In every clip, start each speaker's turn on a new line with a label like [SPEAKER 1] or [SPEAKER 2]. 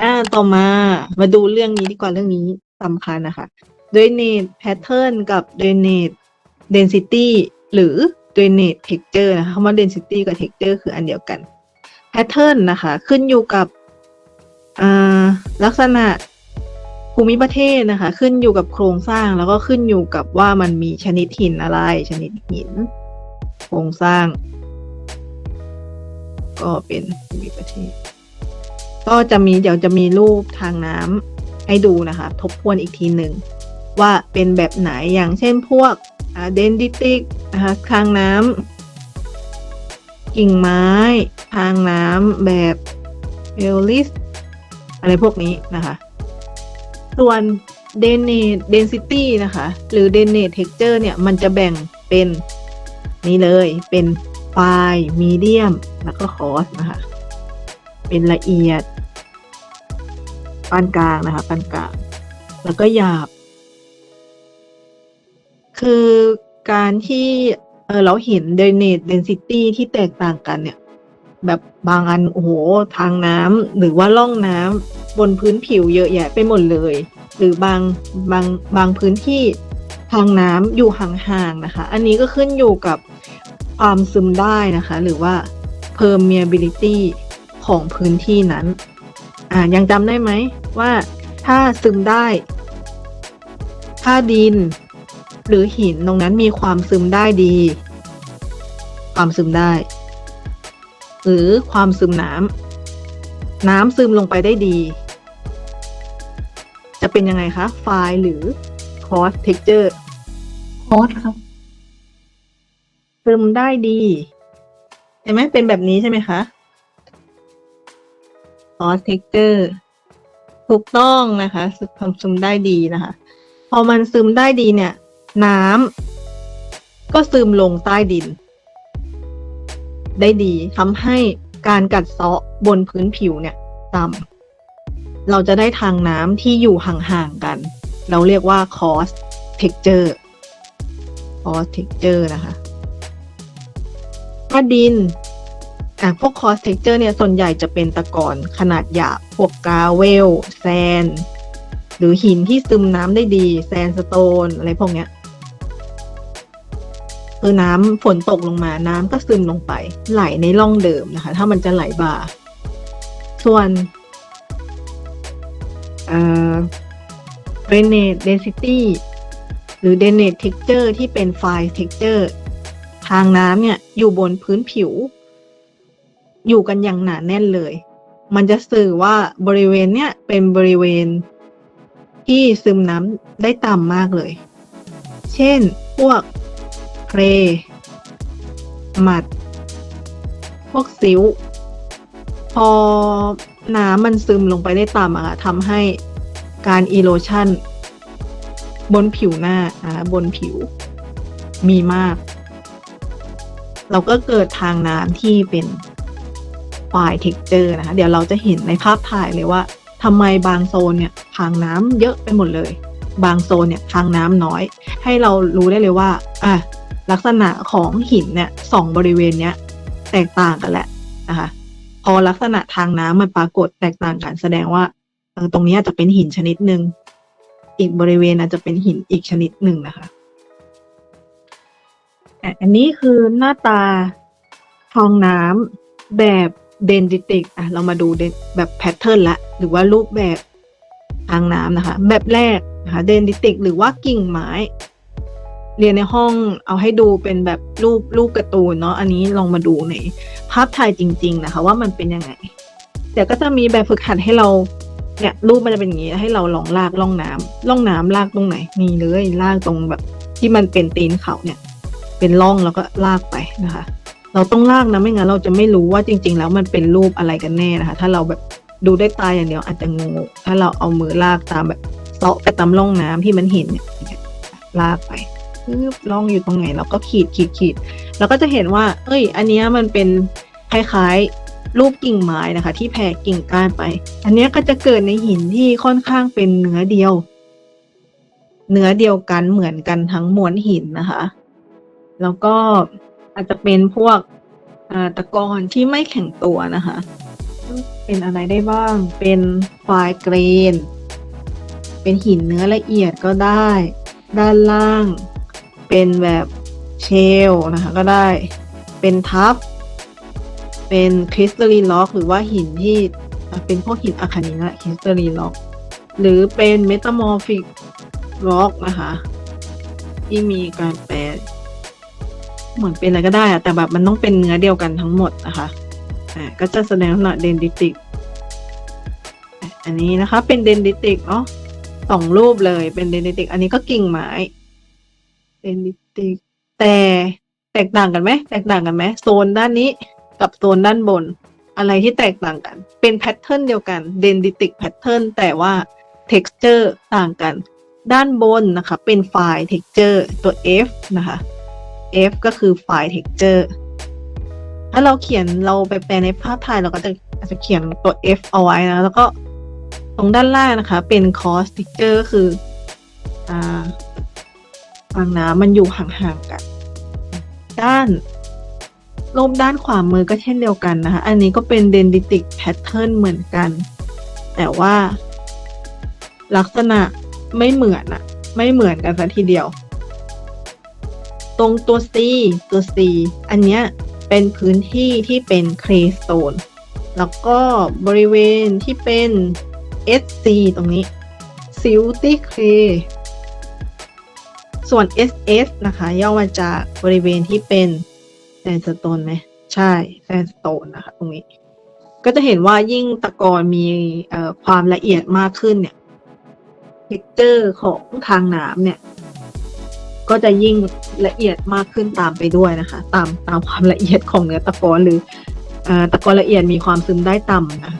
[SPEAKER 1] อ่าต่อมามาดูเรื่องนี้ดีกว่าเรื่องนี้สำคัญนะคะ drainage pattern กับ drainage density หรือ drainage texture นะคะคำว่า density กับ texture คืออันเดียวกัน pattern นะคะ ขึ้นอยู่กับลักษณะ ภูมิประเทศนะคะ ขึ้นอยู่กับโครงสร้างแล้วก็ขึ้นอยู่กับว่ามันมีชนิดหินอะไร ชนิดหิน โครงสร้าง ก็เป็นภูมิประเทศ ก็จะมีเดี๋ยวจะมีรูปทางน้ำให้ดูนะคะ ทบทวนอีกทีหนึ่งว่าเป็นแบบไหนอย่างเช่นพวกเดนดิติกนะคะทางน้ำกิ่งไม้ ทางน้ำแบบเอลลิส อะไรพวกนี้นะคะ ส่วนเดนเนตเดนซิตี้นะคะ หรือเดนเนตเท็กเจอร์เนี่ย มันจะแบ่งเป็นนี่เลยเป็นไฟมีเดียมแล้วก็คอสนะคะ เป็นละเอียดปานกลางนะคะปานกลาง แล้วก็หยาบ คือการที่เเราเห็น drainage density ที่แตกต่างกันเนี่ย แบบบางอันโอ้โหทางน้ำหรือว่าล่องน้ำบนพื้นผิวเยอะแยะไปหมดเลย หรือบางบางบางพื้นที่ทางน้ำอยู่ห่างๆนะคะ อันนี้ก็ขึ้นอยู่กับความซึมได้นะคะ หรือว่า permeability ของพื้นที่นั้น อ่ายังจำได้ไหมว่าถ้าซึมได้ ถ้าดิน หรือหินตรงนั้นมีความซึมได้ดี ความซึมได้ หรือความซึมน้ำน้ำซึมลงไปได้ดี จะเป็นยังไงคะ ไฟล์หรือ cost texture
[SPEAKER 2] คอสครับ
[SPEAKER 1] ซึมได้ดีเห็นไหมเป็นแบบนี้ใช่ไหมคะ cost texture ถูกต้องนะคะความซึมได้ดีนะคะ พอมันซึมได้ดีเนี่ย น้ำก็ซึมลงใต้ดิน ได้ดีทำให้การกัดเซาะบนพื้นผิวเนี่ยต่ำเราจะได้ทางน้ำที่อยู่ห่างๆกัน เราเรียกว่า cost texture cost texture นะคะถ้าดินอะพวก cost texture เนี่ยส่วนใหญ่จะเป็นตะกอนขนาดหยาบพวกกาเวลแซนหรือหินที่ซึมน้ำได้ดีแซนสโตนอะไรพวกเนี้ย คือน้ำฝนตกลงมาน้ำก็ซึมลงไป ไหลในร่องเดิมนะคะ ถ้ามันจะไหลบ่า ส่วนเอ่อ drainage density หรือ drainage texture ที่เป็น fine texture ทางน้ำเนี่ย อยู่บนพื้นผิว อยู่กันอย่างหนาแน่นเลย มันจะสื่อว่าบริเวณเนี้ยเป็นบริเวณที่ซึมน้ำได้ต่ำมากเลย เช่น พวก เครหมัด พวกซิวพอน้ำมันซึมลงไปได้ต่ำอะค่ะทำให้การอีโรชันบนผิวหน้าอ่าบนผิวมีมาก เราก็เกิดทางน้ำที่เป็นไฟล์เท็กเจอร์นะคะ เดี๋ยวเราจะเห็นในภาพถ่ายเลยว่าทำไมบางโซนเนี่ยทางน้ำเยอะไปหมดเลย บางโซนเนี่ยทางน้ำน้อย ให้เรารู้ได้เลยว่า อะ ลักษณะของหินเนี่ยสองบริเวณเนี้ยแตกต่างกันแหละนะคะพอลักษณะทางน้ำมันปรากฏแตกต่างกันแสดงว่าตรงนี้อาจจะเป็นหินชนิดหนึ่งอีกบริเวณอาจจะเป็นหินอีกชนิดหนึ่งนะคะอันนี้คือหน้าตาทองน้ำแบบเดนดิติกอะเรามาดูแบบแพทเทิร์นละหรือว่ารูปแบบทางน้ำนะคะ แบบแรกนะคะเดนดิติกหรือว่ากิ่งไม้ เรียนในห้องเอาให้ดูเป็นแบบรูปรูปการ์ตูนเนาะอันนี้ลองมาดูในภาพถ่ายจริง ๆ นะคะ ว่ามันเป็นยังไงเดี๋ยวก็จะมีแบบฝึกหัดให้เราเนี่ยรูปมันจะเป็นอย่างนี้ให้เราลองลากล่องน้ำล่องน้ำลากตรงไหนนี่เลยลากตรงแบบที่มันเป็นตีนเขาเนี่ย เป็นร่องแล้วก็ลากไปนะคะ เราต้องลากนะไม่งั้นเราจะไม่รู้ว่าจริง ๆ แล้วมันเป็นรูปอะไรกันแน่นะคะ ถ้าเราแบบดูได้ตาอย่างเดียวอาจจะงงถ้าเราเอามือลากตามแบบเซาะไปตามร่องน้ำที่มันเห็นเนี่ยลากไป ปึ๊บร่องอยู่ตรงไหนเราก็ขีดขีดขีดเราก็จะเห็นว่า เอ้ย อันนี้มันเป็นคล้ายๆรูปกิ่งไม้นะคะ ที่แผ่กิ่งก้านไป อันนี้ก็จะเกิดในหินที่ค่อนข้างเป็นเนื้อเดียว เนื้อเดียวกันเหมือนกันทั้งมวลหินนะคะ แล้วก็อาจจะเป็นพวกตะกอนที่ไม่แข็งตัวนะคะ เป็นอะไรได้บ้าง เป็นฟล์เกรน เป็นหินเนื้อละเอียดก็ได้ ด้านล่าง เป็นแบบเชลนะคะก็ได้ เป็นทับ เป็นคริสตัลลีล็อก หรือว่าหินที่เป็นพวกหินอะคานินะคริสตัลลีล็อก หรือเป็นเมตามอร์ฟิกล็อกนะคะที่มีการแปลเหมือนเป็นอะไรก็ได้อะแต่แบบมันต้องเป็นเนื้อเดียวกันทั้งหมดนะคะอ่าก็จะแสดงลักษณะเดนดิติก อันนี้นะคะเป็นเดนดิติกเนาะสองรูปเลยเป็นเดนดิติก อันนี้ก็กิ่งไม้ เดนดิติกแต่แตกต่างกันไหมแตกต่างกันไหมโซนด้านนี้กับโซนด้านบน อะไรที่แตกต่างกัน เป็นแพทเทิร์นเดียวกันเดนดิติกแพทเทิร์นแต่ว่า texture ต่างกัน ด้านบนนะคะ เป็นไฟล์ texture ตัว F นะคะ F ก็คือไฟล์ texture ถ้าเราเขียนเราไปแปลในภาพถ่ายเราก็จะอาจจะเขียนตัว F เอาไว้นะ แล้วก็ตรงด้านล่างนะคะ เป็น cost texture ก็คืออ่า ฝั่งน้ำมันอยู่ห่างๆกัน ด้านรูปด้านขวามือก็เช่นเดียวกันนะคะ อันนี้ก็เป็น dendritic pattern เหมือนกัน แต่ว่า ลักษณะไม่เหมือนอะไม่เหมือนกันสัทีเดียว ตรงตัว C ตัว C อันเนี้ยเป็นพื้นที่ที่เป็น clay stone แล้วก็บริเวณที่เป็น SC ตรงนี้ silty clay ส่วน SS นะคะ ย่อมาจากบริเวณที่เป็น sandstone ไหม ใช่ sandstone นะคะ ตรงนี้ ก็จะเห็นว่ายิ่งตะกอนมีความละเอียดมากขึ้นเนี่ย texture ของทางน้ำเนี่ย ก็จะยิ่งละเอียดมากขึ้นตามไปด้วยนะคะ ตามตามความละเอียดของเนื้อตะกอนหรืออตะกอนละเอียดมีความซึมได้ต่ำนะ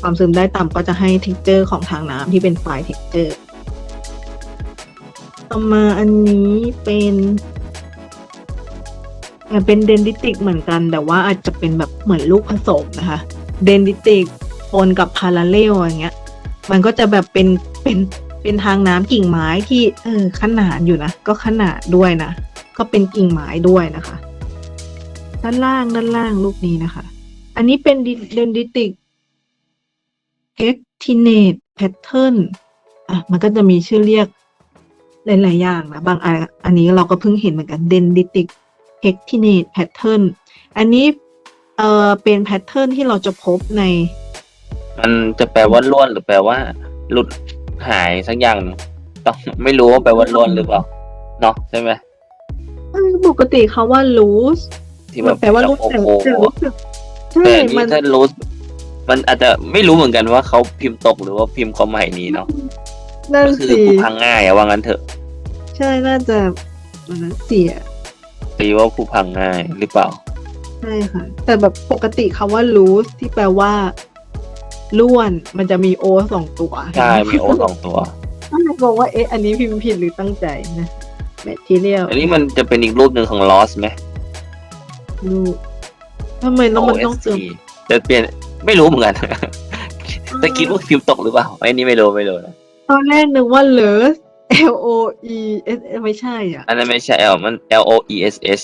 [SPEAKER 1] ความซึมได้ต่ำก็จะให้ texture ของทางน้ำที่เป็นไฟล์ texture ต่อมาอันนี้เป็นเป็นเดนดิติกเหมือนกัน แต่ว่าอาจจะเป็นแบบเหมือนลูกผสมนะคะเดนดิติกปนกับพาราเลลอย่างเงี้ย มันก็จะแบบเป็นเป็นเป็นทางน้ำกิ่งไม้ที่เออขนาดอยู่นะ ก็ขนาดด้วยนะ ก็เป็นกิ่งไม้ด้วยนะคะ ด้านล่างด้านล่างรูปนี้นะคะ อันนี้เป็นเดนดิติกเอ็กทิเนตแพทเทิร์นอะมันก็จะมีชื่อเรียก หลายๆอย่างนะบางอันอันนี้เราก็เพิ่งเห็นเหมือนกัน dendritic pectinate pattern อันนี้เอ่อเป็นแพทเทิร์นที่เราจะพบใน
[SPEAKER 3] มันจะแปลว่าล้วนหรือแปลว่า หลุดหายสักอย่างหนึ่งต้องไม่รู้ว่าแปลว่าล้วนหรือเปล่าเนาะใช่ไหม
[SPEAKER 1] เอ้ยปกติเขาว่า loose
[SPEAKER 3] ที่แบบ
[SPEAKER 1] แปลว่า loose
[SPEAKER 3] โอ้
[SPEAKER 1] แต่
[SPEAKER 3] โห
[SPEAKER 1] แต่รู้สึกใช่
[SPEAKER 3] แต่อัน
[SPEAKER 1] มั
[SPEAKER 3] นี่
[SPEAKER 1] น
[SPEAKER 3] ถ้ารู้มันอาจจะไม่รู้เหมือนกันว่าเขาพิมพ์ตกหรือว่าพิมพ์ความหมายนี้เนาะ
[SPEAKER 1] นั่น
[SPEAKER 3] ก็คือ
[SPEAKER 1] สิ
[SPEAKER 3] ผู้พังง่ายอะว่างั้นเถอะ
[SPEAKER 1] ใช่น่าจะมันนั้นเสีย
[SPEAKER 3] ตีว่าผู้พังง่ายหรือเปล่า
[SPEAKER 1] ใช่ค่ะ แต่แบบปกติคาว่า loose ที่แปลว่าล้วนมันจะมีโอสองตัว
[SPEAKER 3] ใช่ มีโอสองตัว
[SPEAKER 1] ก็เลยบอกว่าเอ๊ะอันนี้พิมพ์ผิดหรือตั้งใจนะ material
[SPEAKER 3] อันนี้มันจะเป็นอีกรูปหนึ่งของลอสไหม
[SPEAKER 1] รูปทำไมต้องมันต้องเติม
[SPEAKER 3] จะเปลี่ยนไม่รู้เหมือนกัน แต่คิดว่าพิมพ์ตกหรือเปล่าไอ้นี่ไม่รู้ไม่รู้นะ
[SPEAKER 1] ตอนแรกนึกว่า less L O E S ไม่ใช่อะ
[SPEAKER 3] อันนั้นไม่ใช่ L มัน L O E S S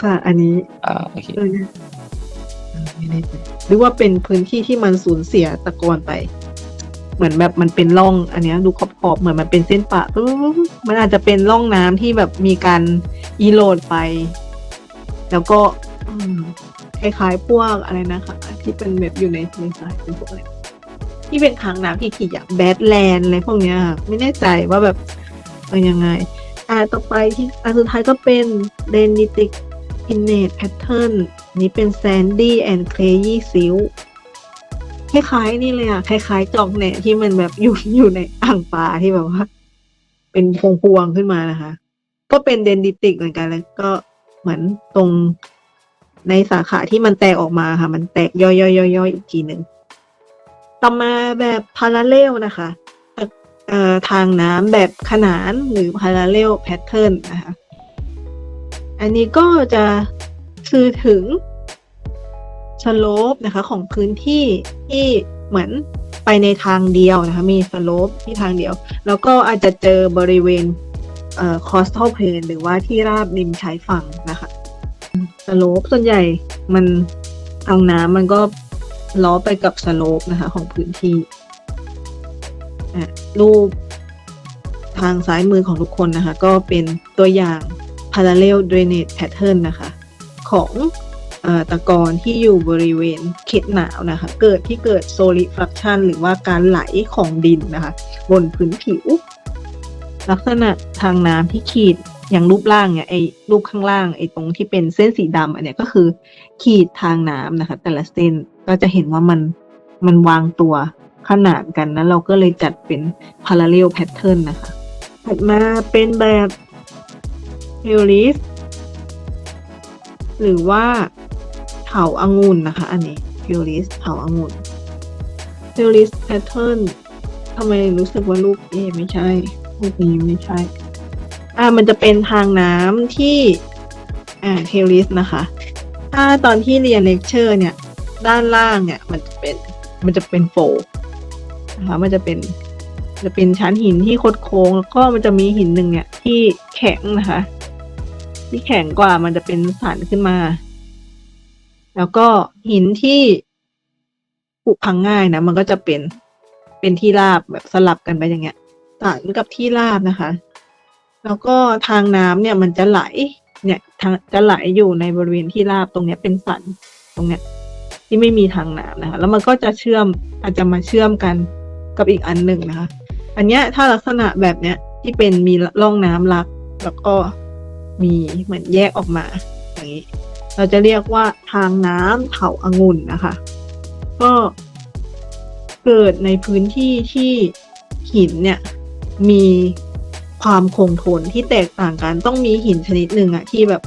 [SPEAKER 1] ค่ะ อันนี้
[SPEAKER 3] อ่าโอเค
[SPEAKER 1] เออเออไม่ได้ใจหรือว่าเป็นพื้นที่ที่มันสูญเสียตะกอนไป เหมือนแบบมันเป็นร่อง อันเนี้ยดูขอบๆเหมือนมันเป็นเส้นปะปุ๊บมันอาจจะเป็นร่องน้ำที่แบบมีการอีโหลดไป แล้วก็อืมคล้ายๆพวกอะไรนะคะ ที่เป็นแบบอยู่ในในสายเป็นพวกอะไร ที่เป็นทางน้ำที่ขี่อย่างแบดแลนด์อะไรพวกเนี้ยค่ะไม่แน่ใจว่าแบบเป็นยังไง อ่าต่อไปที่อันสุดท้ายก็เป็น dendritic innate pattern นี้เป็น sandy and clayy silt คล้ายๆนี่เลยอะ คล้ายๆจอกแหน่ที่มันแบบอยู่อยู่ในอ่างปลาที่แบบว่า เป็นพวงๆขึ้นมานะคะ ก็เป็นเดนดิติกเหมือนกันแล้วก็เหมือนตรงในสาขาที่มันแตกออกมาค่ะ มันแตกย่อยๆๆๆอีกทีหนึ่ง ต่อมาแบบพาราเลลนะคะทางน้ำแบบขนานหรือพาราเลลแพทเทิร์นนะคะ อันนี้ก็จะสื่อถึงสโลปนะคะของพื้นที่ที่เหมือนไปในทางเดียวนะคะ มีสโลปที่ทางเดียว แล้วก็อาจจะเจอบริเวณเอ่อ coastal plain หรือว่าที่ราบริมชายฝั่งนะคะสโลปส่วนใหญ่มันทางน้ำมันก็ ล้อไปกับสโลปนะคะของพื้นที่รูปทางซ้ายมือของทุกคนนะคะ ก็เป็นตัวอย่าง parallel drainage pattern นะคะ ของอตะกอนที่อยู่บริเวณเขตหนาวนะคะ เกิดที่เกิด solifluction หรือว่าการไหลของดินนะคะ บนพื้นผิว ลักษณะทางน้ำที่ขีดอย่างรูปร่างเนี่ยไอ้รูปข้างล่างไอ้ตรงที่เป็นเส้นสีดำอันเนี้ยก็คือขีดทางน้ำนะคะ แต่ละเส้น ก็จะเห็นว่ามันมันวางตัวขนานกันนะเราก็เลยจัดเป็น parallel pattern นะคะถัดมาเป็นแบบ h e l i s หรือว่าเถาอางุ่นนะคะ อันนี้ h e l i s เถาอางุ่น h e l i s pattern ทำไมรู้สึกว่ารูปเอไม่ใช่รูปนี้ไม่ใช่ อ่ามันจะเป็นทางน้ำที่อ่า h e l i s นะคะ ถ้าตอนที่เรียนเลคเชอร์เนี่ย ด้านล่างเนี่ย มันจะเป็นมันจะเป็นโฟลนะคะมันจะเป็นจะเป็นชั้นหินที่คดโค้งแล้วก็มันจะมีหินหนึ่งเนี่ย ที่แข็งนะคะ ที่แข็งกว่ามันจะเป็นสันขึ้นมา แล้วก็หินที่ผุพังง่ายนะมันก็จะเป็นเป็นที่ราบแบบสลับกันไปอย่างเงี้ยสันกับที่ราบนะคะ แล้วก็ทางน้ำเนี่ยมันจะไหลเนี่ยทางจะไหลอยู่ในบริเวณที่ราบตรงเนี้ยเป็นสันตรงเนี้ย ที่ไม่มีทางน้ำนะคะ แล้วมันก็จะเชื่อมอาจจะมาเชื่อมกันกับอีกอันหนึ่งนะคะ อันเนี้ยถ้าลักษณะแบบเนี้ยที่เป็นมีร่องน้ำลัก แล้วก็มีเหมือนแยกออกมาอย่างนี้ เราจะเรียกว่าทางน้ำเถาอางุ่นนะคะ ก็เกิดในพื้นที่ที่หินเนี่ยมีความคงทนที่แตกต่างกันต้องมีหินชนิดหนึ่งอะที่แบบ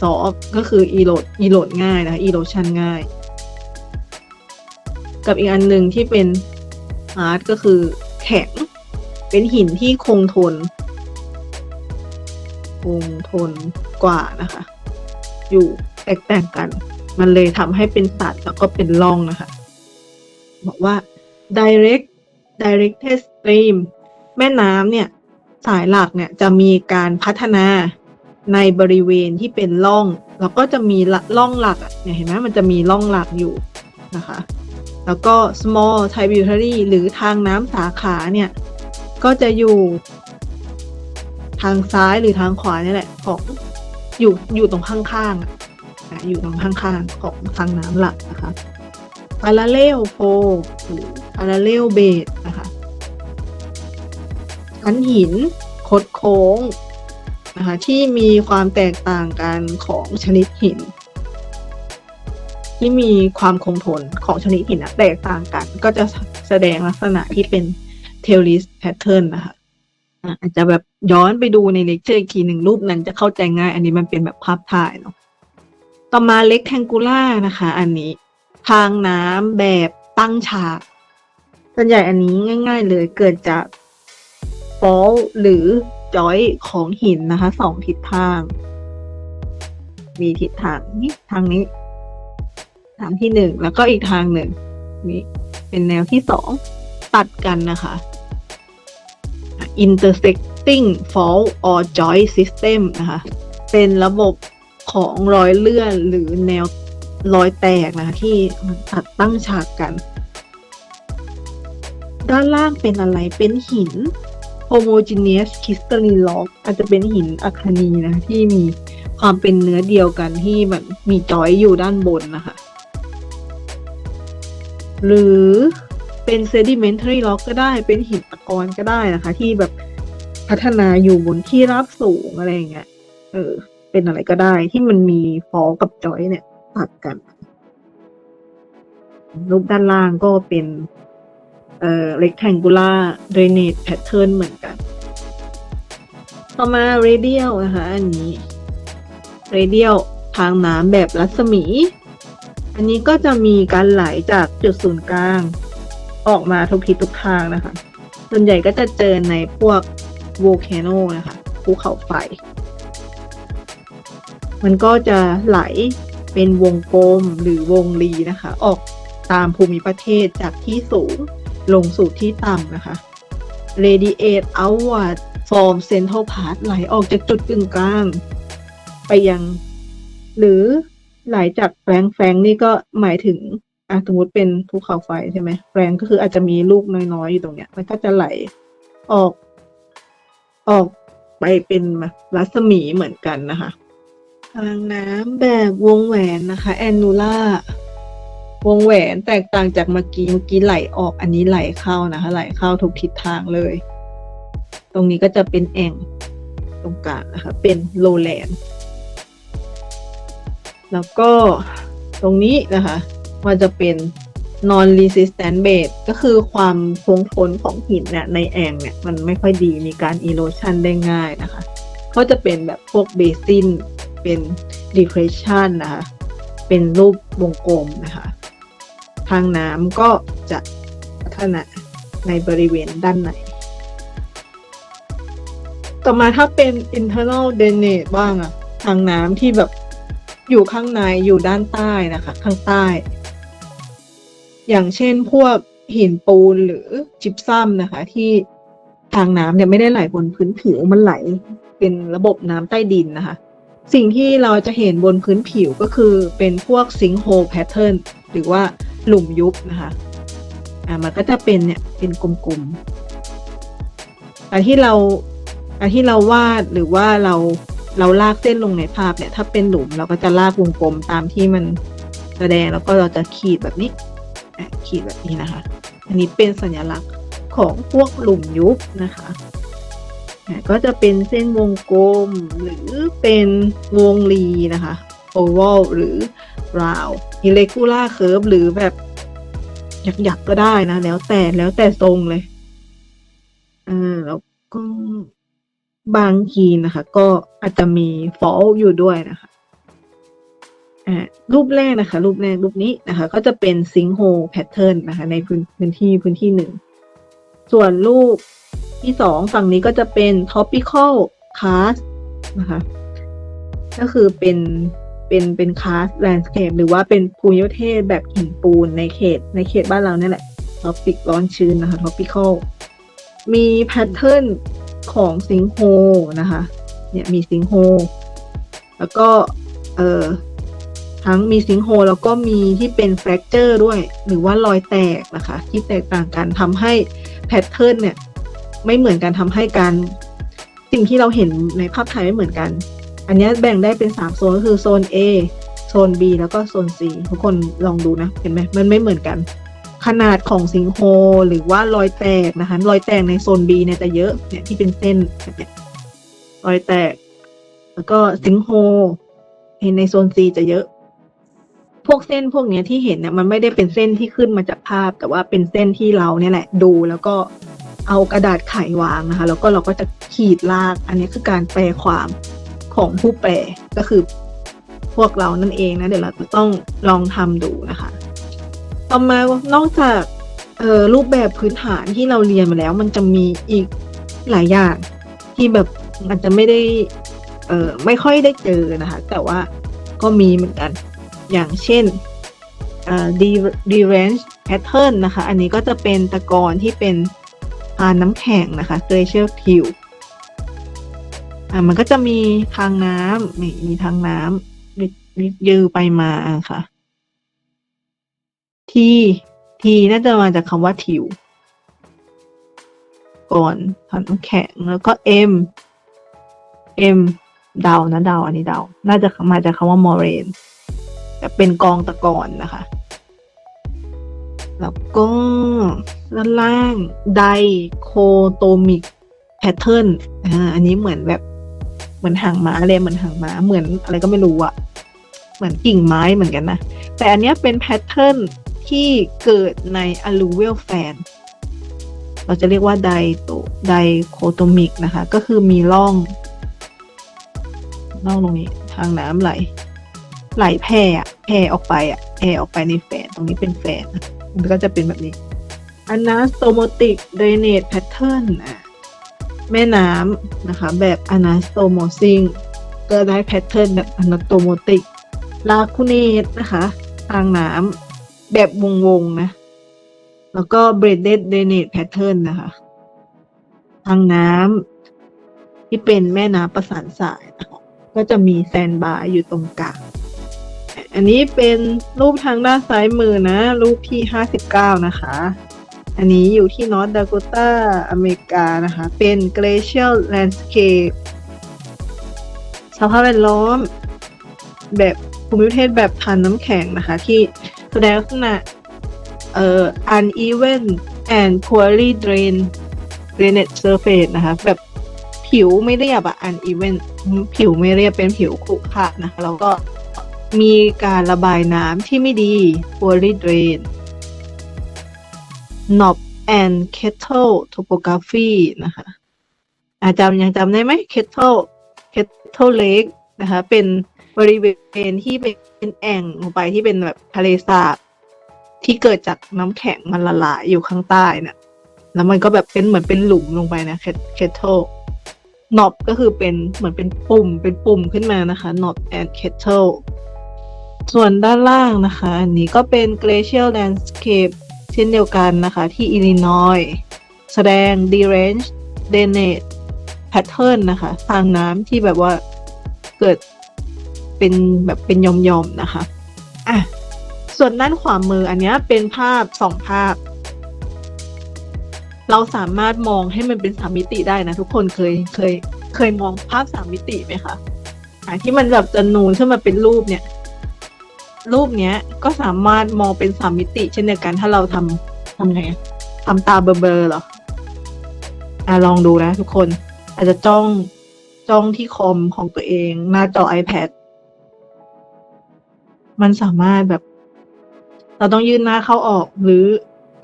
[SPEAKER 1] ซอฟก็คืออีโรดอีโรดง่ายนะคะอีโรชันง่าย กับอีกอันหนึ่งที่เป็นฮาร์ดก็คือแข็ง เป็นหินที่คงทน คงทนกว่านะคะ อยู่แตกต่างกัน มันเลยทำให้เป็นสัตว์แล้วก็เป็นร่องนะคะ บอกว่า direct directed stream แม่น้ำเนี่ย สายหลักเนี่ยจะมีการพัฒนา ในบริเวณที่เป็นร่องแล้วก็จะมีละร่องหลักเนี่ยเห็นไหมมันจะมีร่องหลักอยู่นะคะ แล้วก็ small tributary หรือทางน้ำสาขาเนี่ย ก็จะอยู่ทางซ้ายหรือทางขวานี่แหละของอยู่อยู่ตรงข้างๆอะอะอยู่ตรงข้างๆของทางน้ำหลักนะคะ parallel flow หรือ parallel bed นะคะชั้นหินคดโค้ง นะคะที่มีความแตกต่างกันของชนิดหิน ที่มีความคงทนของชนิดหินอะแตกต่างกัน ก็จะแสดงลักษณะที่เป็น tailist pattern นะคะอาจจะแบบย้อนไปดูในเลคเชอร์อีกทีหนึ่งรูปนั้นจะเข้าใจง่าย อันนี้มันเป็นแบบภาพถ่ายเนาะต่อมา rectangular นะคะ อันนี้ทางน้ำแบบตั้งฉากส่วนใหญ่อันนี้ง่าย ๆ เลยเกิดจาก fault หรือ จอยของหินนะคะสองทิศทาง มีทิศทางนี้ทางนี้ ทางที่หนึ่งแล้วก็อีกทางหนึ่งนี่เป็นแนวที่สองตัดกันนะคะ intersecting fault or joint system นะคะ เป็นระบบของรอยเลื่อนหรือแนวรอยแตกนะคะที่มันตัดตั้งฉากกัน ด้านล่างเป็นอะไรเป็นหิน homogeneous crystalline rock อาจจะเป็นหินอัคนีนะที่มีความเป็นเนื้อเดียวกันที่แบบมีจอยอยู่ด้านบนนะคะ หรือเป็น sedimentary rock ก็ได้เป็นหินตะกอนก็ได้นะคะ ที่แบบพัฒนาอยู่บนที่ราบสูงอะไรอย่างเงี้ย เออ เป็นอะไรก็ได้ที่มันมีฟอกับจอยเนี่ยตัดกันรูปด้านล่างก็เป็น เอ่อ rectangular drainage pattern เหมือนกัน ต่อมา radial นะคะอันนี้ radial ทางน้ำแบบรัศมี อันนี้ก็จะมีการไหลจากจุดศูนย์กลาง ออกมาทุกทิศทุกทางนะคะ ส่วนใหญ่ก็จะเจอในพวก volcano นะคะภูเขาไฟ มันก็จะไหลเป็นวงกลมหรือวงรีนะคะ ออกตามภูมิประเทศจากที่สูง ลงสู่ที่ต่ำนะคะ radiate outward from central part ไหลออกจากจุดกึ่งกลาง ไปยัง หรือไหลจากแฟงแฟงนี่ก็หมายถึงอะสมมติเป็นภูเขาไฟใช่ไหมแฟงก็คืออาจจะมีลูกน้อยๆอยู่ตรงเนี้ย มันก็จะไหลออก ออกไปเป็นรัศมีเหมือนกันนะคะ ทางน้ำแบบวงแหวนนะคะ แอนนูล่า วงแหวนแตกต่างจากเมื่อกี้เมื่อกี้ไหลออกอันนี้ไหลเข้านะคะ ไหลเข้าทุกทิศทางเลย ตรงนี้ก็จะเป็นแอ่งตรงกลางนะคะ เป็นโลแลนด์แล้วก็ตรงนี้นะคะมันจะเป็น non resistant base ก็คือความคงทนของหินเนี่ยในแอ่งเนี่ยมันไม่ค่อยดีมีการ erosion ได้ง่ายนะคะ ก็จะเป็นแบบพวกเบซินเป็น depression นะคะ เป็นรูปวงกลมนะคะ ทางน้ำก็จะพัฒนาในบริเวณด้านในต่อมาถ้าเป็น internal drainage บ้างอะทางน้ำที่แบบอยู่ข้างในอยู่ด้านใต้นะคะ ข้างใต้ อย่างเช่นพวกหินปูนหรือจิปซัมนะคะ ที่ทางน้ำเนี่ยไม่ได้ไหลบนพื้นผิวมันไหลเป็นระบบน้ำใต้ดินนะคะ สิ่งที่เราจะเห็นบนพื้นผิวก็คือเป็นพวกซิงโฮแพทเทิร์น หรือว่าหลุมยุบนะคะอ่ามันก็จะเป็นเนี่ยเป็นกลมๆแต่ที่เราแต่ที่เราวาดหรือว่าเราเราลากเส้นลงในภาพเนี่ย ถ้าเป็นหลุมเราก็จะลากวงกลมตามที่มันแสดงแล้วก็เราจะขีดแบบนี้ขีดแบบนี้นะคะ อันนี้เป็นสัญลักษณ์ของพวกหลุมยุบนะคะอะก็จะเป็นเส้นวงกลมหรือเป็นวงรีนะคะ oval หรือ round irregular curve หรือแบบหยักๆก็ได้นะ แล้วแต่แล้วแต่ทรงเลยอ่าแล้วก็บางทีนะคะ ก็อาจจะมี fault อยู่ด้วยนะคะอ่ารูปแรกนะคะ รูปแรกรูปนี้นะคะ ก็จะเป็น sink hole pattern นะคะ ในพื้นพื้นที่พื้นที่หนึ่ง ส่วนรูปที่สองฝั่งนี้ก็จะเป็น topical cast นะคะ ก็คือเป็น เป็นเป็น cast landscape หรือว่าเป็นภูมิประเทศแบบหินปูนในเขตในเขตบ้านเราเนี่ยแหละ topic ร้อนชื้นนะคะ topical มี pattern ของ sink hole นะคะเนี่ยมี sink hole แล้วก็เอ่อทั้งมีซิงโฮแล้วก็มีที่เป็นแฟกเจอร์ด้วย หรือว่ารอยแตกนะคะ ที่แตกต่างกันทำให้แพทเทิร์นเนี่ย ไม่เหมือนกันทำให้การสิ่งที่เราเห็นในภาพถ่ายไม่เหมือนกัน อันนี้แบ่งได้เป็นสามโซนก็คือโซน A โซน B แล้วก็โซน C ทุกคนลองดูนะ เห็นไหมมันไม่เหมือนกัน ขนาดของซิงโฮหรือว่ารอยแตกนะคะรอยแตกในโซน B เนี่ยจะเยอะเนี่ยที่เป็นเส้นแบบเนี่ยรอยแตก แล้วก็ซิงโฮเห็นในโซน C จะเยอะ พวกเส้นพวกเนี้ยที่เห็นเนี่ยมันไม่ได้เป็นเส้นที่ขึ้นมาจากภาพ แต่ว่าเป็นเส้นที่เราเนี่ยแหละดูแล้วก็เอากระดาษไขวางนะคะ แล้วก็เราก็จะขีดลาก อันนี้คือการแปลความ ของผู้แปลก็คือพวกเรานั่นเองนะเดี๋ยวเราจะต้องลองทำดูนะคะ ต่อมานอกจากออรูปแบบพื้นฐานที่เราเรียนมาแล้ว มันจะมีอีกหลายอย่างที่แบบอาจจะไม่ได้เออไม่ค่อยได้เจอนะคะ แต่ว่าก็มีเหมือนกันอย่างเช่นเอ่อ de- deranged pattern นะคะ อันนี้ก็จะเป็นตะกอนที่เป็นพานน้ำแข็งนะคะ glacial t i l อ่ามันก็จะมีทางน้ำมีมีทางน้ำยือไปมาค่ะ ทีทีน่าจะมาจากคำว่าทิว ก่อนพานแข็งแล้วก็ M M เอ็มดานะเดาอันนี้เดา น่าจะมาจากคำว่า moraine แบบเป็นกองตะกอนนะคะ แล้วก็ด้านล่างไดโคโตมิกแพทเทิร์นอ่าอันนี้เหมือนแบบ เหมือนหางม้าเลยเหมือนหางม้าเหมือนอะไรก็ไม่รู้อะเหมือนกิ่งไม้เหมือนกันนะ แต่อันเนี้ยเป็นแพทเทิร์นที่เกิดใน alluvial fan เราจะเรียกว่าไดโตไดโคโตมิกนะคะ ก็คือมีร่องร่องตรงนี้ทางน้ำไหล ไหลแพร่แพร่ออกไปอะแพร่ออกไปในแฟน ตรงนี้เป็นแฟนมันก็จะเป็นแบบนี้ anastomotic drainage pattern อะ แม่น้ำนะคะ แบบ anastomosing ก็ได้แพทเทิร์นแบบ anastomotic ลาคูเนตนะคะ ทางน้ำแบบวงๆนะ แล้วก็ braided drainage pattern นะคะ ทางน้ำที่เป็นแม่น้ำประสานสายนะคะก็จะมีแซนบาร์อยู่ตรงกลางอันนี้เป็นรูปทางด้านซ้ายมือนะ รูปที่ห้าสิบเก้านะคะ อันนี้อยู่ที่นอร์ t ด a โกตาอเมริกานะคะ เป็น glacial landscape สภาพแวดล้อม แบบภูมิประเทศแบบทานน้ำแข็งนะคะ ที่แสดงลักษณะเอ่อ uneven and poorly drained drainage surface นะคะ แบบผิวไม่เรียบอะ uneven ผิวไม่เรียบเป็นผิวขรุขระนะคะ แล้วก็มีการระบายน้ำที่ไม่ดี poorly drained knob and kettle topography นะคะอาจำยังจำได้ไหม kettle kettle lake นะคะเป็นบริเวณที่เป็นแอ่งลงไปที่เป็นแบบทะเลสาบที่เกิดจากน้ำแข็งมันละลายอยู่ข้างใต้น่ะแล้วมันก็แบบเป็นเหมือนเป็นหลุมลงไปนะ kettle knob ก็คือเป็นเหมือนเป็นปุ่มเป็นปุ่มขึ้นมานะคะ knob and kettle ส่วนด้านล่างนะคะ อันนี้ก็เป็น glacial landscape เช่นเดียวกันนะคะที่อิลลินอยส์แสดง deranged drainage pattern นะคะ ทางน้ำที่แบบว่าเกิดเป็นแบบเป็นยอมๆนะคะอะส่วนด้านขวามืออันนี้เป็นภาพสองภาพ เราสามารถมองให้มันเป็นสามมิติได้นะ ทุกคนเคยเคยเคยมองภาพสามมิติไหมคะะที่มันแบบจะนูนขึ้นมาเป็นรูปเนี่ย รูปเนี้ยก็สามารถมองเป็นสามมิติ เช่นเดียวกันถ้าเราทำทำไงทำตาเบลอๆเหรออะลองดูนะทุกคน อาจจะจ้องจ้องที่คอมของตัวเอง หน้าจอ iPad มันสามารถแบบ เราต้องยื่นหน้าเข้าออก หรือ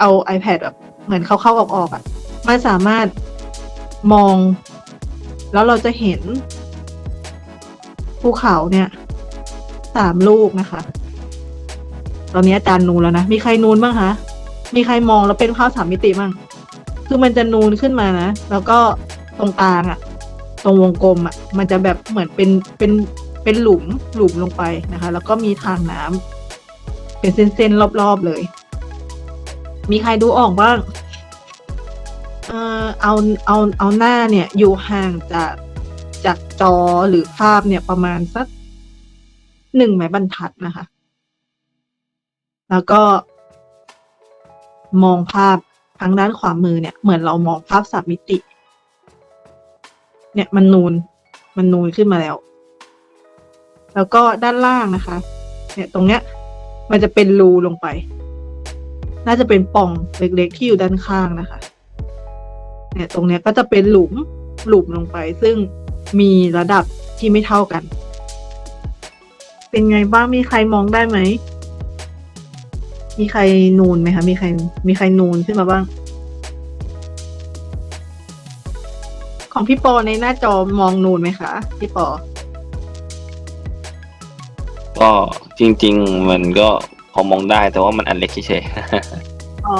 [SPEAKER 1] เอา iPad แบบ เหมือนเข้าเข้าออกออกๆอะ่ะมันสามารถมอง แล้วเราจะเห็นภูเขาเนี่ยสามลูกนะคะ ตอนนี้อาจารย์นูนแล้วนะ มีใครนูนบ้างคะ มีใครมองแล้วเป็นภาพสามมิติบ้าง คือมันจะนูนขึ้นมานะ แล้วก็ตรงกลางอะตรงวงกลมอะมันจะแบบเหมือนเป็นเป็นเป็นหลุมหลุมลงไปนะคะ แล้วก็มีทางน้ำเป็นเส้นๆรอบๆเลย มีใครดูออกบ้าง เออเอาเอาเอาหน้าเนี่ย อยู่ห่างจากจากจอหรือภาพเนี่ยประมาณสักหนึ่งไม้บรรทัดนะคะ แล้วก็ มองภาพทางด้านขวามือเนี่ย เหมือนเรามองภาพสามมิติ เนี่ยมันนูน มันนูนขึ้นมาแล้ว แล้วก็ด้านล่างนะคะ เนี่ยตรงเนี้ย มันจะเป็นรูลงไป น่าจะเป็นป่องเล็กๆที่อยู่ด้านข้างนะคะ เนี่ยตรงเนี้ยก็จะเป็นหลุมหลุมลงไป ซึ่งมีระดับที่ไม่เท่ากัน เป็นไงบ้างมีใครมองได้ไหม มีใครนูนไหมคะ มีใคร มีใครนูนขึ้นมาบ้าง ของพี่ปอในหน้าจอมองนูนไหมคะ พี่ปอ
[SPEAKER 3] ก็จริง ๆ มันก็พอมองได้แต่ว่ามันอันเล็กเฉย
[SPEAKER 1] อ๋อ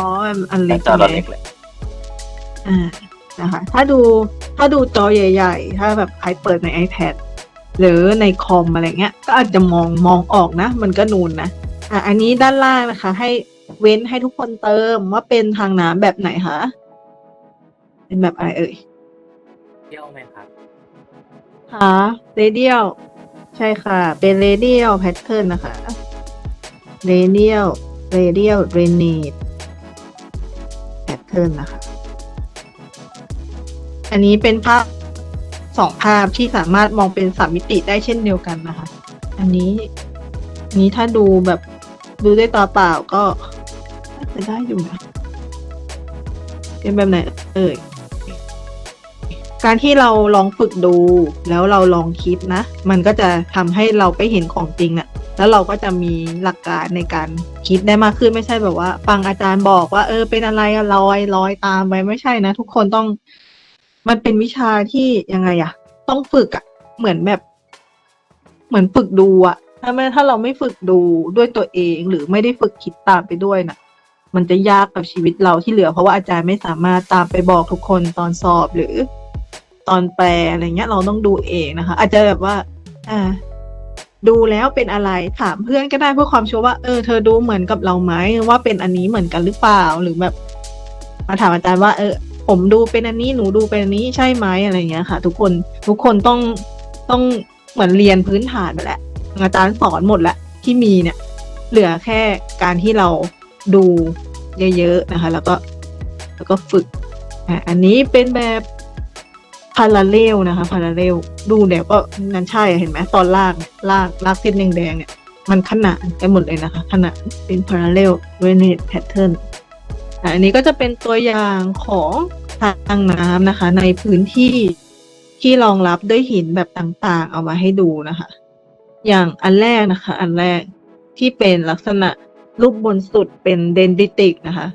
[SPEAKER 1] อัน
[SPEAKER 3] ๆห
[SPEAKER 1] เล็
[SPEAKER 3] น้ากจอเรา
[SPEAKER 1] ใช่ไหม
[SPEAKER 3] เล็กเลย
[SPEAKER 1] อ่านะคะ ถ้าดูถ้าดูจอใหญ่ ๆ ถ้าแบบใครเปิดใน iPad หรือในคอมอะไรเงี้ย ก็อาจจะมองมองออกนะ มันก็นูนนะ อะอันนี้ด้านล่างนะคะ ให้เว้นให้ทุกคนเติมว่าเป็นทางน้ำแบบไหนคะเป็นแบบอะไรเอ่ย
[SPEAKER 4] เที่ยวไหมครับ
[SPEAKER 1] คะเรเดียลใช่ค่ะ เป็นเรเดียลแพทเทิร์นนะคะเรเดียลเรเดียลเรน a ดแพทเทิร์นนะคะ อันนี้เป็นภาพสองภาพที่สามารถมองเป็นสามมิติได้เช่นเดียวกันนะคะ อันนี้อันนี้ถ้าดูแบบ ดูด้วยตาเปล่าก็น่าจะได้อยู่นะเป็นแบบไหนเอ่ยการที่เราลองฝึกดู แล้วเราลองคิดนะ มันก็จะทำให้เราไปเห็นของจริงน่ะแล้วเราก็จะมีหลักการในการคิดได้มากขึ้นไม่ใช่แบบว่า ฟังอาจารย์บอกว่า เออ เป็นอะไรอะลอยลอยตามไปไม่ใช่นะ ทุกคนต้อง มันเป็นวิชาที่ยังไงอะต้องฝึกอะเหมือนแบบ เหมือนฝึกดูอะ ถ้าไม่ถ้าเราไม่ฝึกดูด้วยตัวเองหรือไม่ได้ฝึกคิดตามไปด้วยนะมันจะยากกับชีวิตเราที่เหลือเพราะว่าอาจารย์ไม่สามารถตามไปบอกทุกคนตอนสอบหรือตอนแปลอะไรเงี้ย เราต้องดูเองนะคะ อาจจะแบบว่า อ่า ดูแล้วเป็นอะไรถามเพื่อนก็ได้เพื่อความชัวร์ว่าเออเธอดูเหมือนกับเราไหมว่าเป็นอันนี้เหมือนกันหรือเปล่าหรือแบบ มาถามอาจารย์ว่าเออผมดูเป็นอันนี้หนูดูเป็นอันนี้ใช่ไหมอะไรเงี้ยค่ะ ทุกคนทุกคนต้องต้องเหมือนเรียนพื้นฐานไปแหละ อาจารย์สอนหมดแล้วที่มีเนี่ย เหลือแค่การที่เราดูเยอะๆนะคะ แล้วก็แล้วก็ฝึกอันนี้เป็นแบบพาราเลลนะคะพาราเลลดูเดี๋ยวก็นั่นใช่เห็นไหมตอนลากลากลากเส้นแดงๆเนี่ยมันขนานกันหมดเลยนะคะ ขนานเป็น parallel resonate pattern อะอันนี้ก็จะเป็นตัวอย่างของทางน้ำนะคะ ในพื้นที่ที่รองรับด้วยหินแบบต่างๆ เอามาให้ดูนะคะ อย่างอันแรกนะคะ อันแรกที่เป็นลักษณะรูปบนสุดเป็นเดนดิติกนะคะ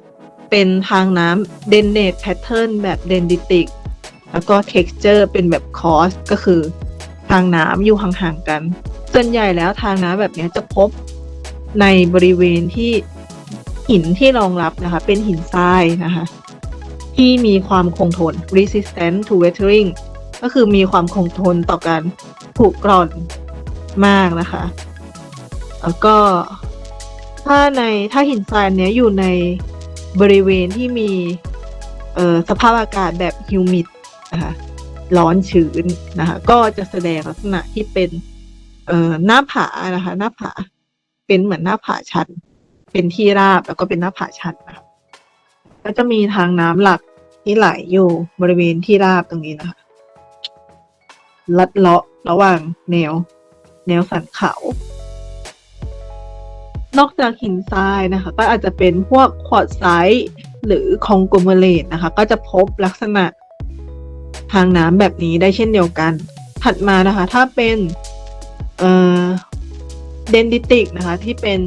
[SPEAKER 1] เป็นทางน้ำเดนเนตแพทเทิร์นแบบเดนดิติกแล้วก็เท็กเจอร์เป็นแบบคอสก็คือ ทางน้ำอยู่ห่างๆกัน ส่วนใหญ่แล้วทางน้ำแบบนี้จะพบในบริเวณที่หินที่รองรับนะคะ เป็นหินทรายนะคะ ที่มีความคงทน resistant to weathering ก็คือมีความคงทนต่อการผุกร่อน มากนะคะ แล้วก็ถ้าในถ้าหินทรายเนี้ยอยู่ในบริเวณที่มีเอ่อสภาพอากาศแบบฮิวมิดนะคะร้อนชื้นนะคะ ก็จะแสดงลักษณะที่เป็นเอ่อหน้าผานะคะ หน้าผาเป็นเหมือนหน้าผาชัน เป็นที่ราบแล้วก็เป็นหน้าผาชันนะคะก็จะมีทางน้ำหลักที่ไหลอยู่บริเวณที่ราบตรงนี้นะคะลัดเลาะระหว่างแนว แนวสันเขา นอกจากหินทรายนะคะ ก็อาจจะเป็นพวกควอตไซต์หรือคองโกเมเลตนะคะ ก็จะพบลักษณะทางน้ำแบบนี้ได้เช่นเดียวกัน ถัดมานะคะ ถ้าเป็นเอ่อเดนดิติกนะคะ ที่เป็น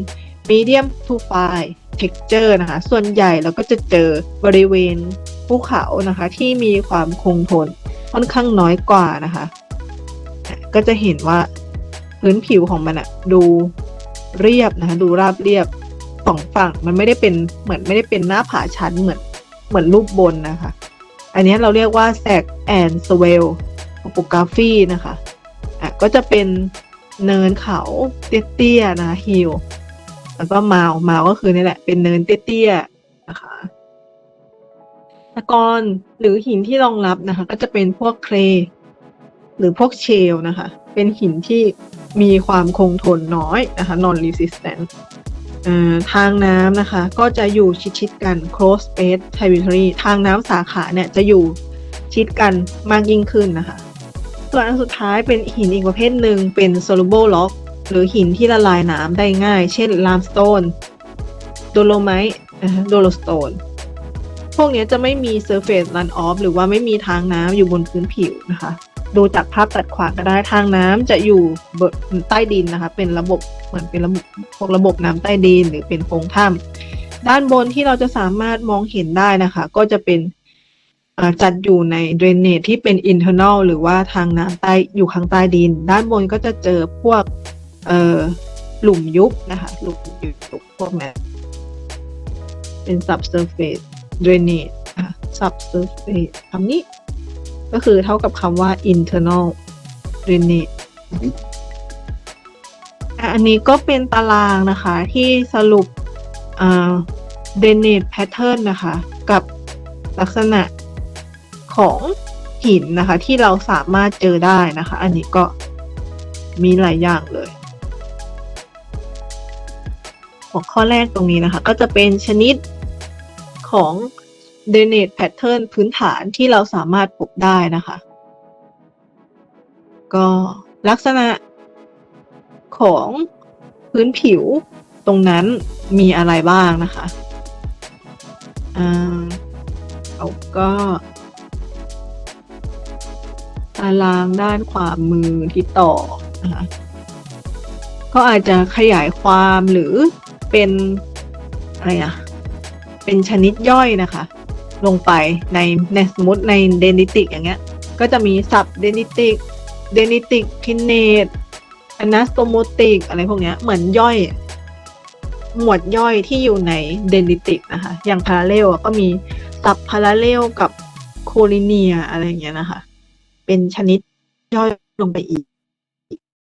[SPEAKER 1] medium to fine texture นะคะ ส่วนใหญ่เราก็จะเจอบริเวณภูเขานะคะ ที่มีความคงทนค่อนข้างน้อยกว่านะคะ ก็จะเห็นว่า พื้นผิวของมันอะดูเรียบนะคะดูราบเรียบสองฝั่งมันไม่ได้เป็นเหมือนไม่ได้เป็นหน้าผาชันเหมือนเหมือนรูปบนนะคะ อันนี้เราเรียกว่า sag and swell topography นะคะอะก็จะเป็นเนินเขาเตี้ยๆนะคะ hill แล้วก็มาวมาวก็คือนี่แหละ เป็นเนินเตี้ยๆนะคะตะกอนหรือหินที่รองรับนะคะ ก็จะเป็นพวกเคลหรือพวกเชลนะคะ เป็นหินที่ มีความคงทนน้อยนะคะ non resistant ทางน้ำนะคะ ก็จะอยู่ชิดๆกัน close space territory ทางน้ำสาขาเนี่ยจะอยู่ชิดกันมากยิ่งขึ้นนะคะ ส่วนอันสุดท้ายเป็นหินอีกประเภทหนึ่งเป็น soluble rock หรือหินที่ละลายน้ำได้ง่าย เช่น limestone dolomite dolostone พวกนี้จะไม่มี surface run off หรือว่าไม่มีทางน้ำอยู่บนพื้นผิวนะคะ ดูจากภาพตัดขวางก็ได้ทางน้ำจะอยู่ใต้ดินนะคะ เป็นระบบเหมือนเป็นระบบพวกระบบน้ำใต้ดินหรือเป็นโพรงถ้ำด้านบนที่เราจะสามารถมองเห็นได้นะคะ ก็จะเป็นจัดอยู่ใน drainage ที่เป็น internal หรือว่าทางน้ำใต้อยู่ข้างใต้ดิน ด้านบนก็จะเจอพวกหลุมยุบนะคะหลุมยุบพวกนั้นเป็น subsurface drainage นะคะ subsurface คำนี้ ก็คือเท่ากับคำว่า internal drainage อันนี้ก็เป็นตารางนะคะที่สรุป drainage pattern นะคะ กับลักษณะของหินนะคะ ที่เราสามารถเจอได้นะคะ อันนี้ก็มีหลายอย่างเลย หัวข้อแรกตรงนี้นะคะ ก็จะเป็นชนิดของ drainage pattern พื้นฐานที่เราสามารถพบได้นะคะ ก็ลักษณะของพื้นผิวตรงนั้นมีอะไรบ้างนะคะอ่าเราก็ตารางด้านขวามือที่ต่อนะคะก็อาจจะขยายความหรือเป็นอะไรอะเป็นชนิดย่อยนะคะ ลงไปในในสมมติในเดนิติกอย่างเงี้ย ก็จะมีสับเดนิติกเดนิติกพินเนตอนาสโตโมติกอะไรพวกเนี้ยเหมือนย่อย หมวดย่อยที่อยู่ในเดนิติกนะคะ อย่างพาราเลลก็มีสับพาราเลลกับโคลิเนียอะไรอย่างเงี้ยนะคะ เป็นชนิดย่อยลงไปอีก